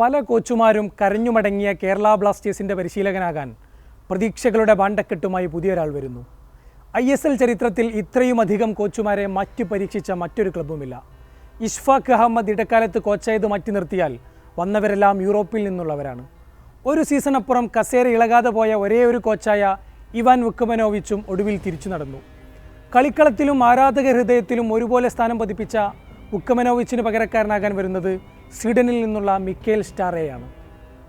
പല കോച്ചുമാരും കരഞ്ഞുമടങ്ങിയ കേരള ബ്ലാസ്റ്റേഴ്സിന്റെ പരിശീലകനാകാൻ പ്രതീക്ഷകളുടെ ബാണ്ടക്കെട്ടുമായി പുതിയൊരാൾ വരുന്നു. ഐ എസ് എൽ ചരിത്രത്തിൽ ഇത്രയുമധികം കോച്ചുമാരെ മാറ്റി പരീക്ഷിച്ച മറ്റൊരു ക്ലബ്ബുമില്ല. ഇഷ്ഫാഖ് അഹമ്മദ് ഇടക്കാലത്ത് കോച്ചായത് മാറ്റി നിർത്തിയാൽ വന്നവരെല്ലാം യൂറോപ്പിൽ നിന്നുള്ളവരാണ്. ഒരു സീസണപ്പുറം കസേര ഇളകാതെ പോയ ഒരേ ഒരു കോച്ചായ ഇവാൻ വുക്കമനോവിച്ചും ഒടുവിൽ തിരിച്ചു നടന്നു. കളിക്കളത്തിലും ആരാധക ഹൃദയത്തിലും ഒരുപോലെ സ്ഥാനം പതിപ്പിച്ച വുക്കമനോവിച്ചിന് പകരക്കാരനാകാൻ വരുന്നത് സ്വീഡനിൽ നിന്നുള്ള മിക്കേൽ സ്റ്റാറേയാണ്.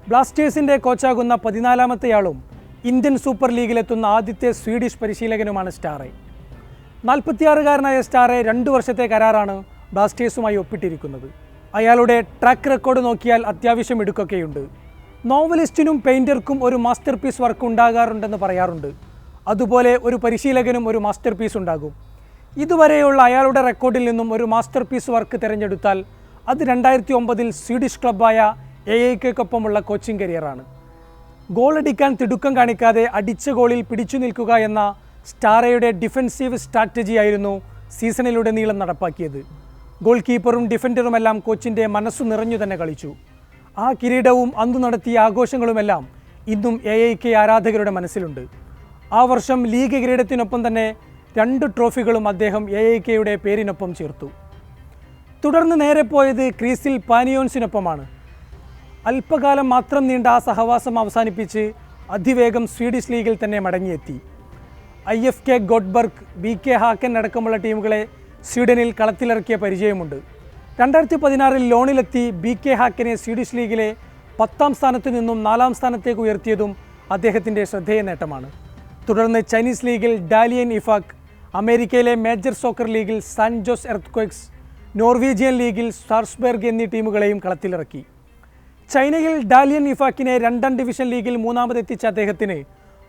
ബ്ലാസ്റ്റേഴ്സിന്റെ കോച്ചാകുന്ന പതിനാലാമത്തെയാളും ഇന്ത്യൻ സൂപ്പർ ലീഗിലെത്തുന്ന ആദ്യത്തെ സ്വീഡിഷ് പരിശീലകനുമാണ് സ്റ്റാറേ. നാൽപ്പത്തിയാറുകാരനായ സ്റ്റാറെ രണ്ട് വർഷത്തെ കരാറാണ് ബ്ലാസ്റ്റേഴ്സുമായി ഒപ്പിട്ടിരിക്കുന്നത്. അയാളുടെ ട്രാക്ക് റെക്കോർഡ് നോക്കിയാൽ അത്യാവശ്യം എടുക്കുകയുണ്ട് നോവലിസ്റ്റിനും പെയിന്റർക്കും ഒരു മാസ്റ്റർ പീസ് വർക്ക് ഉണ്ടാകാറുണ്ടെന്ന് പറയാറുണ്ട്. അതുപോലെ ഒരു പരിശീലകനും ഒരു മാസ്റ്റർ പീസ് ഉണ്ടാകും. ഇതുവരെയുള്ള അയാളുടെ റെക്കോർഡിൽ നിന്നും ഒരു മാസ്റ്റർ പീസ് വർക്ക് തിരഞ്ഞെടുത്താൽ അത് രണ്ടായിരത്തി ഒമ്പതിൽ സ്വീഡിഷ് ക്ലബ്ബായ എ ഐക്കൊപ്പമുള്ള കോച്ചിങ് കരിയറാണ്. ഗോളടിക്കാൻ തിടുക്കം കാണിക്കാതെ അടിച്ച ഗോളിൽ പിടിച്ചു നിൽക്കുക എന്ന സ്റ്റാറയുടെ ഡിഫൻസീവ് സ്ട്രാറ്റജി ആയിരുന്നു സീസണിലുടനീളം നടപ്പാക്കിയത്. ഗോൾ കീപ്പറും ഡിഫൻഡറുമെല്ലാം കോച്ചിന്റെ മനസ്സു നിറഞ്ഞു തന്നെ കളിച്ചു. ആ കിരീടവും അന്നു നടത്തിയ ആഘോഷങ്ങളുമെല്ലാം ഇന്നും എ ഐ കെ ആരാധകരുടെ മനസ്സിലുണ്ട്. ആ വർഷം ലീഗ് കിരീടത്തിനൊപ്പം തന്നെ രണ്ട് ട്രോഫികളും അദ്ദേഹം എ ഐ കെയുടെ പേരിനൊപ്പം ചേർത്തു. തുടർന്ന് നേരെ പോയത് ക്രീസിൽ പാനിയോൺസിനൊപ്പമാണ് അല്പകാലം മാത്രം നീണ്ട ആ സഹവാസം അവസാനിപ്പിച്ച് അതിവേഗം സ്വീഡിഷ് ലീഗിൽ തന്നെ മടങ്ങിയെത്തി. I F K Goteborg B K Hacken അടക്കമുള്ള ടീമുകളെ സ്വീഡനിൽ കളത്തിലിറക്കിയ പരിചയമുണ്ട്. രണ്ടായിരത്തി പതിനാറിൽ ലോണിലെത്തി ബി കെ ഹാക്കനെ സ്വീഡിഷ് ലീഗിലെ പത്താം സ്ഥാനത്തു നിന്നും നാലാം സ്ഥാനത്തേക്ക് ഉയർത്തിയതും അദ്ദേഹത്തിന്റെ ശ്രദ്ധേയ നേട്ടമാണ്. തുടർന്ന് ചൈനീസ് ലീഗിൽ ഡാലിയൻ ഇഫാക്ക് അമേരിക്കയിലെ മേജർ സോക്കർ ലീഗിൽ സാൻ ജോസ് എർത്ത്ക്വേക്സ് നോർവീജിയൻ ലീഗിൽ സാർസ്ബെർഗ് എന്നീ ടീമുകളെയും കളത്തിലിറക്കി. ചൈനയിൽ ഡാലിയൻ ഇഫാക്കിനെ രണ്ടാം ഡിവിഷൻ ലീഗിൽ മൂന്നാമതെത്തിച്ച അദ്ദേഹത്തിന്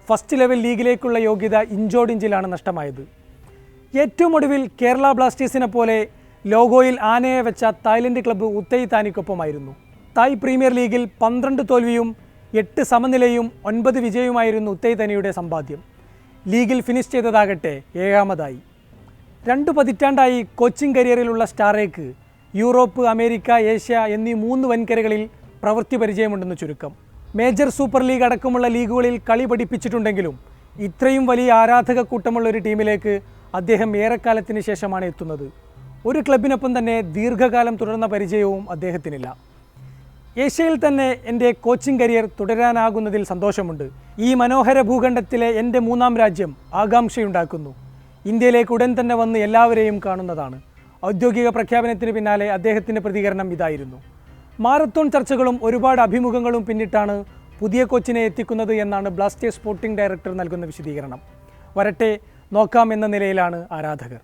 ഫസ്റ്റ് ലെവൽ ലീഗിലേക്കുള്ള യോഗ്യത ഇഞ്ചോടിഞ്ചിലാണ് നഷ്ടമായത്. ഏറ്റവും ഒടുവിൽ കേരള ബ്ലാസ്റ്റേഴ്സിനെ പോലെ ലോഗോയിൽ ആനയെ വെച്ച തായ്ലൻഡ് ക്ലബ്ബ് ഉത്തൈ താനിക്കൊപ്പമായിരുന്നു. തായ് പ്രീമിയർ ലീഗിൽ പന്ത്രണ്ട് തോൽവിയും എട്ട് സമനിലയും ഒൻപത് വിജയവുമായിരുന്നു ഉത്തൈ തനിയുടെ സമ്പാദ്യം. ലീഗിൽ ഫിനിഷ് ചെയ്തതാകട്ടെ ഏഴാമതായി. രണ്ട് പതിറ്റാണ്ടായി കോച്ചിങ് കരിയറിലുള്ള സ്റ്റാറേക്ക് യൂറോപ്പ് അമേരിക്ക ഏഷ്യ എന്നീ മൂന്ന് വൻകരകളിൽ പ്രവൃത്തി പരിചയമുണ്ടെന്ന് ചുരുക്കം. മേജർ സൂപ്പർ ലീഗ് അടക്കമുള്ള ലീഗുകളിൽ കളി പഠിപ്പിച്ചിട്ടുണ്ടെങ്കിലും ഇത്രയും വലിയ ആരാധക കൂട്ടമുള്ള ഒരു ടീമിലേക്ക് അദ്ദേഹം ഏറെക്കാലത്തിന് ശേഷമാണ് എത്തുന്നത്. ഒരു ക്ലബിനൊപ്പം തന്നെ ദീർഘകാലം തുടർന്ന പരിചയവും അദ്ദേഹത്തിനില്ല. ഏഷ്യയിൽ തന്നെ എന്റെ കോച്ചിങ് കരിയർ തുടരാനാകുന്നതിൽ സന്തോഷമുണ്ട്. ഈ മനോഹര ഭൂഖണ്ഡത്തിലെ എന്റെ മൂന്നാം രാജ്യം ആകാംക്ഷയുണ്ടാക്കുന്നു. ഇന്ത്യയിലേക്ക് ഉടൻ തന്നെ വന്ന് എല്ലാവരെയും കാണുന്നതാണ്. ഔദ്യോഗിക പ്രഖ്യാപനത്തിന് പിന്നാലെ അദ്ദേഹത്തിന്റെ പ്രതികരണം ഇതായിരുന്നു. മാരത്തോൺ ചർച്ചകളും ഒരുപാട് അഭിമുഖങ്ങളും പിന്നിട്ടാണ് പുതിയ കോച്ചിനെ എത്തിക്കുന്നത് എന്നാണ് ബ്ലാസ്റ്റേഴ്സ് സ്പോർട്ടിംഗ് ഡയറക്ടർ നൽകുന്ന വിശദീകരണം. വരട്ടെ നോക്കാം എന്ന നിലയിലാണ് ആരാധകർ.